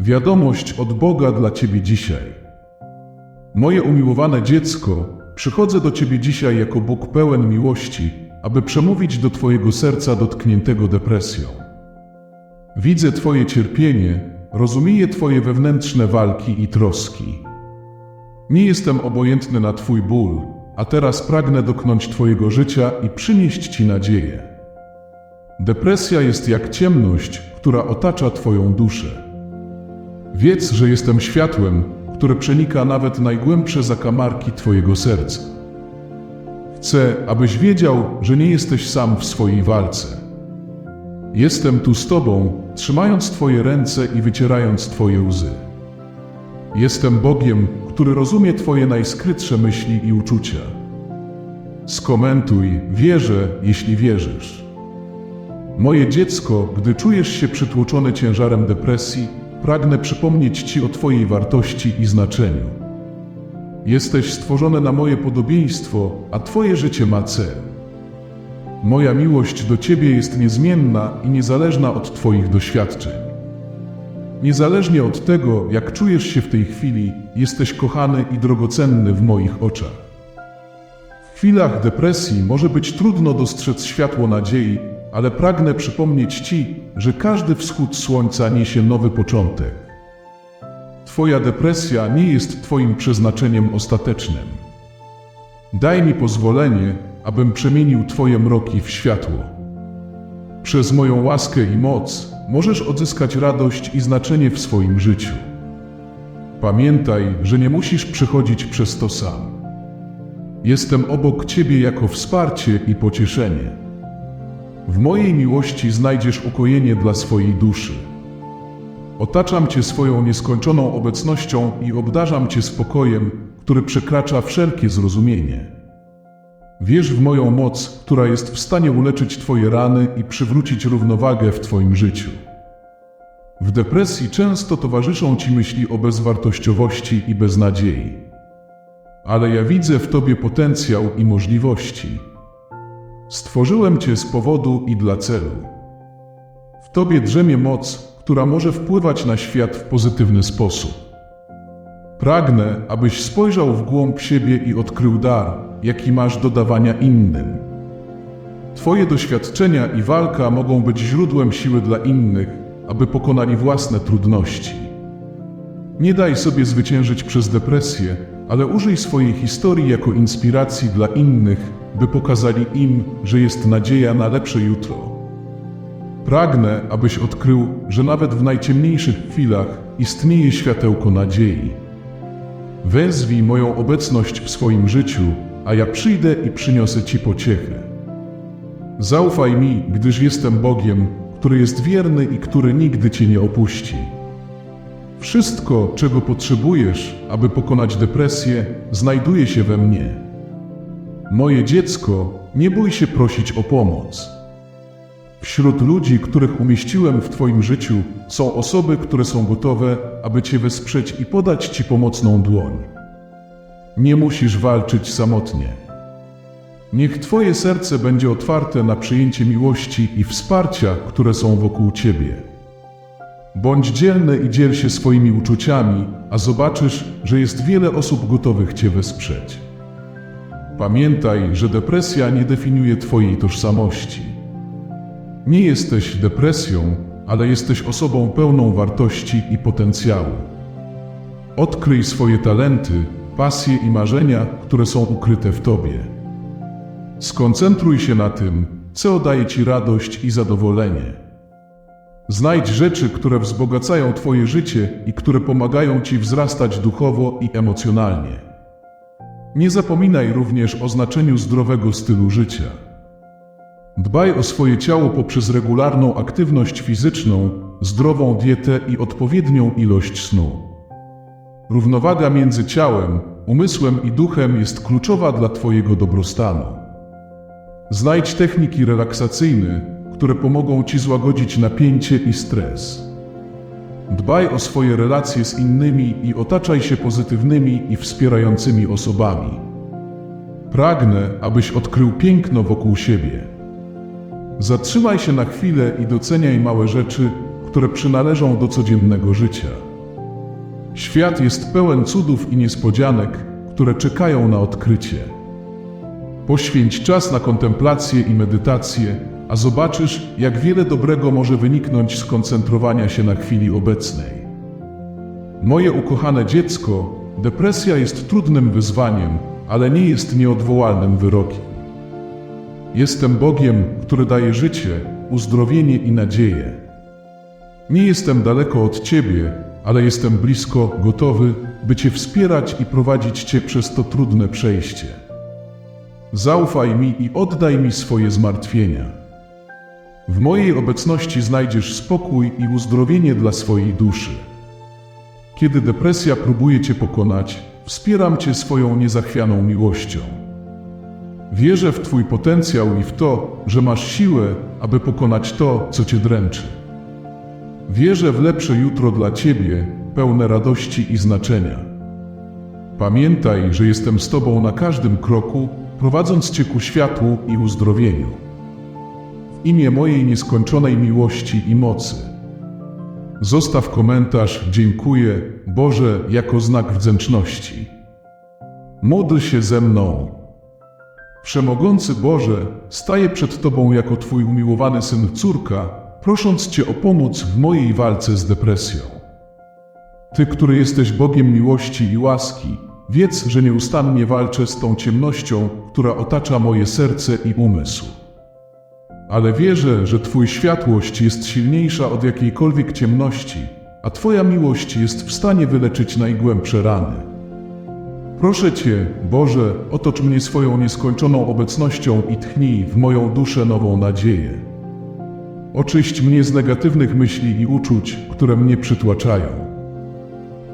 Wiadomość od Boga dla Ciebie dzisiaj. Moje umiłowane dziecko, przychodzę do Ciebie dzisiaj jako Bóg pełen miłości, aby przemówić do Twojego serca dotkniętego depresją. Widzę Twoje cierpienie, rozumieję Twoje wewnętrzne walki i troski. Nie jestem obojętny na Twój ból, a teraz pragnę dotknąć Twojego życia i przynieść Ci nadzieję. Depresja jest jak ciemność, która otacza Twoją duszę. Wiedz, że jestem światłem, które przenika nawet najgłębsze zakamarki Twojego serca. Chcę, abyś wiedział, że nie jesteś sam w swojej walce. Jestem tu z Tobą, trzymając Twoje ręce i wycierając Twoje łzy. Jestem Bogiem, który rozumie Twoje najskrytsze myśli i uczucia. Skomentuj, wierzę, jeśli wierzysz. Moje dziecko, gdy czujesz się przytłoczone ciężarem depresji, pragnę przypomnieć Ci o Twojej wartości i znaczeniu. Jesteś stworzone na moje podobieństwo, a Twoje życie ma cel. Moja miłość do Ciebie jest niezmienna i niezależna od Twoich doświadczeń. Niezależnie od tego, jak czujesz się w tej chwili, jesteś kochany i drogocenny w moich oczach. W chwilach depresji może być trudno dostrzec światło nadziei, ale pragnę przypomnieć Ci, że każdy wschód słońca niesie nowy początek. Twoja depresja nie jest Twoim przeznaczeniem ostatecznym. Daj mi pozwolenie, abym przemienił Twoje mroki w światło. Przez moją łaskę i moc możesz odzyskać radość i znaczenie w swoim życiu. Pamiętaj, że nie musisz przechodzić przez to sam. Jestem obok Ciebie jako wsparcie i pocieszenie. W mojej miłości znajdziesz ukojenie dla swojej duszy. Otaczam Cię swoją nieskończoną obecnością i obdarzam Cię spokojem, który przekracza wszelkie zrozumienie. Wierz w moją moc, która jest w stanie uleczyć Twoje rany i przywrócić równowagę w Twoim życiu. W depresji często towarzyszą Ci myśli o bezwartościowości i beznadziei. Ale ja widzę w Tobie potencjał i możliwości. Stworzyłem Cię z powodu i dla celu. W Tobie drzemie moc, która może wpływać na świat w pozytywny sposób. Pragnę, abyś spojrzał w głąb siebie i odkrył dar, jaki masz do dawania innym. Twoje doświadczenia i walka mogą być źródłem siły dla innych, aby pokonali własne trudności. Nie daj sobie zwyciężyć przez depresję, ale użyj swojej historii jako inspiracji dla innych, by pokazali im, że jest nadzieja na lepsze jutro. Pragnę, abyś odkrył, że nawet w najciemniejszych chwilach istnieje światełko nadziei. Wezwij moją obecność w swoim życiu, a ja przyjdę i przyniosę Ci pociechę. Zaufaj mi, gdyż jestem Bogiem, który jest wierny i który nigdy Cię nie opuści. Wszystko, czego potrzebujesz, aby pokonać depresję, znajduje się we mnie. Moje dziecko, nie bój się prosić o pomoc. Wśród ludzi, których umieściłem w Twoim życiu, są osoby, które są gotowe, aby Cię wesprzeć i podać Ci pomocną dłoń. Nie musisz walczyć samotnie. Niech Twoje serce będzie otwarte na przyjęcie miłości i wsparcia, które są wokół Ciebie. Bądź dzielny i dziel się swoimi uczuciami, a zobaczysz, że jest wiele osób gotowych Cię wesprzeć. Pamiętaj, że depresja nie definiuje Twojej tożsamości. Nie jesteś depresją, ale jesteś osobą pełną wartości i potencjału. Odkryj swoje talenty, pasje i marzenia, które są ukryte w Tobie. Skoncentruj się na tym, co daje Ci radość i zadowolenie. Znajdź rzeczy, które wzbogacają Twoje życie i które pomagają Ci wzrastać duchowo i emocjonalnie. Nie zapominaj również o znaczeniu zdrowego stylu życia. Dbaj o swoje ciało poprzez regularną aktywność fizyczną, zdrową dietę i odpowiednią ilość snu. Równowaga między ciałem, umysłem i duchem jest kluczowa dla Twojego dobrostanu. Znajdź techniki relaksacyjne, które pomogą Ci złagodzić napięcie i stres. Dbaj o swoje relacje z innymi i otaczaj się pozytywnymi i wspierającymi osobami. Pragnę, abyś odkrył piękno wokół siebie. Zatrzymaj się na chwilę i doceniaj małe rzeczy, które przynależą do codziennego życia. Świat jest pełen cudów i niespodzianek, które czekają na odkrycie. Poświęć czas na kontemplację i medytację, a zobaczysz, jak wiele dobrego może wyniknąć z koncentrowania się na chwili obecnej. Moje ukochane dziecko, depresja jest trudnym wyzwaniem, ale nie jest nieodwołalnym wyrokiem. Jestem Bogiem, który daje życie, uzdrowienie i nadzieję. Nie jestem daleko od Ciebie, ale jestem blisko, gotowy, by Cię wspierać i prowadzić Cię przez to trudne przejście. Zaufaj mi i oddaj mi swoje zmartwienia. W mojej obecności znajdziesz spokój i uzdrowienie dla swojej duszy. Kiedy depresja próbuje Cię pokonać, wspieram Cię swoją niezachwianą miłością. Wierzę w Twój potencjał i w to, że masz siłę, aby pokonać to, co Cię dręczy. Wierzę w lepsze jutro dla Ciebie, pełne radości i znaczenia. Pamiętaj, że jestem z Tobą na każdym kroku, prowadząc Cię ku światłu i uzdrowieniu. Imię mojej nieskończonej miłości i mocy. Zostaw komentarz Dziękuję Boże jako znak wdzięczności. Módl się ze mną. Wszemogący Boże, staję przed Tobą jako Twój umiłowany syn córka, prosząc Cię o pomoc w mojej walce z depresją. Ty, który jesteś Bogiem miłości i łaski, wiedz, że nieustannie walczę z tą ciemnością, która otacza moje serce i umysł. Ale wierzę, że Twój światłość jest silniejsza od jakiejkolwiek ciemności, a Twoja miłość jest w stanie wyleczyć najgłębsze rany. Proszę Cię, Boże, otocz mnie swoją nieskończoną obecnością i tchnij w moją duszę nową nadzieję. Oczyść mnie z negatywnych myśli i uczuć, które mnie przytłaczają.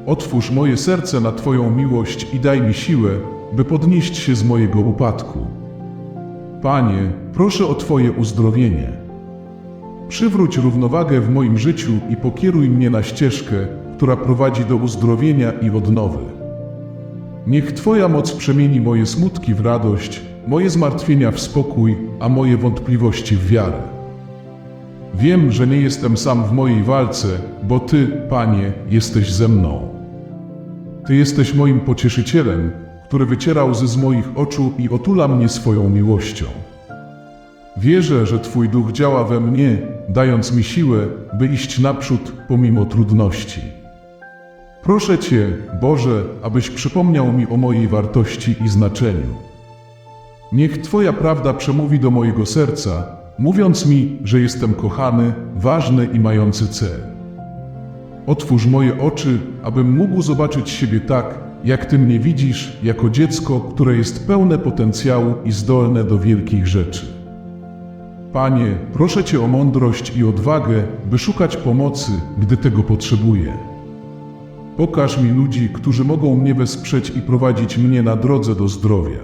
Otwórz moje serce na Twoją miłość i daj mi siłę, by podnieść się z mojego upadku. Panie, proszę o Twoje uzdrowienie. Przywróć równowagę w moim życiu i pokieruj mnie na ścieżkę, która prowadzi do uzdrowienia i odnowy. Niech Twoja moc przemieni moje smutki w radość, moje zmartwienia w spokój, a moje wątpliwości w wiarę. Wiem, że nie jestem sam w mojej walce, bo Ty, Panie, jesteś ze mną. Ty jesteś moim pocieszycielem, który wyciera łzy z moich oczu i otula mnie swoją miłością. Wierzę, że Twój duch działa we mnie, dając mi siłę, by iść naprzód pomimo trudności. Proszę Cię, Boże, abyś przypomniał mi o mojej wartości i znaczeniu. Niech Twoja prawda przemówi do mojego serca, mówiąc mi, że jestem kochany, ważny i mający cel. Otwórz moje oczy, abym mógł zobaczyć siebie tak, jak Ty mnie widzisz, jako dziecko, które jest pełne potencjału i zdolne do wielkich rzeczy. Panie, proszę Cię o mądrość i odwagę, by szukać pomocy, gdy tego potrzebuję. Pokaż mi ludzi, którzy mogą mnie wesprzeć i prowadzić mnie na drodze do zdrowia.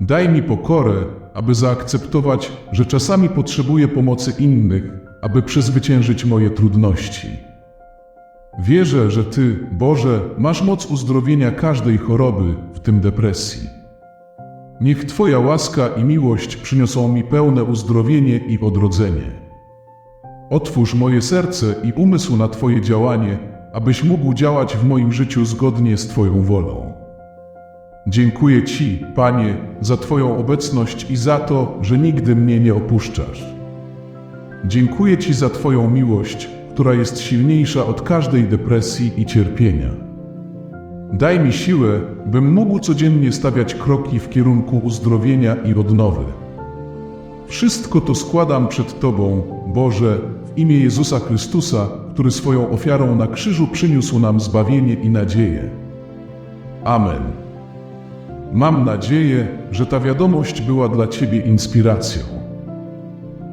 Daj mi pokorę, aby zaakceptować, że czasami potrzebuję pomocy innych, aby przezwyciężyć moje trudności. Wierzę, że Ty, Boże, masz moc uzdrowienia każdej choroby, w tym depresji. Niech Twoja łaska i miłość przyniosą mi pełne uzdrowienie i odrodzenie. Otwórz moje serce i umysł na Twoje działanie, abyś mógł działać w moim życiu zgodnie z Twoją wolą. Dziękuję Ci, Panie, za Twoją obecność i za to, że nigdy mnie nie opuszczasz. Dziękuję Ci za Twoją miłość, która jest silniejsza od każdej depresji i cierpienia. Daj mi siłę, bym mógł codziennie stawiać kroki w kierunku uzdrowienia i odnowy. Wszystko to składam przed Tobą, Boże, w imię Jezusa Chrystusa, który swoją ofiarą na krzyżu przyniósł nam zbawienie i nadzieję. Amen. Mam nadzieję, że ta wiadomość była dla Ciebie inspiracją.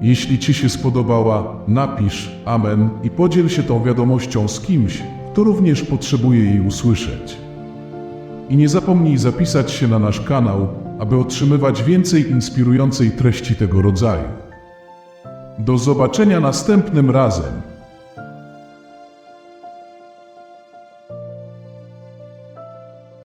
Jeśli Ci się spodobała, napisz Amen i podziel się tą wiadomością z kimś, kto również potrzebuje jej usłyszeć. I nie zapomnij zapisać się na nasz kanał, aby otrzymywać więcej inspirującej treści tego rodzaju. Do zobaczenia następnym razem.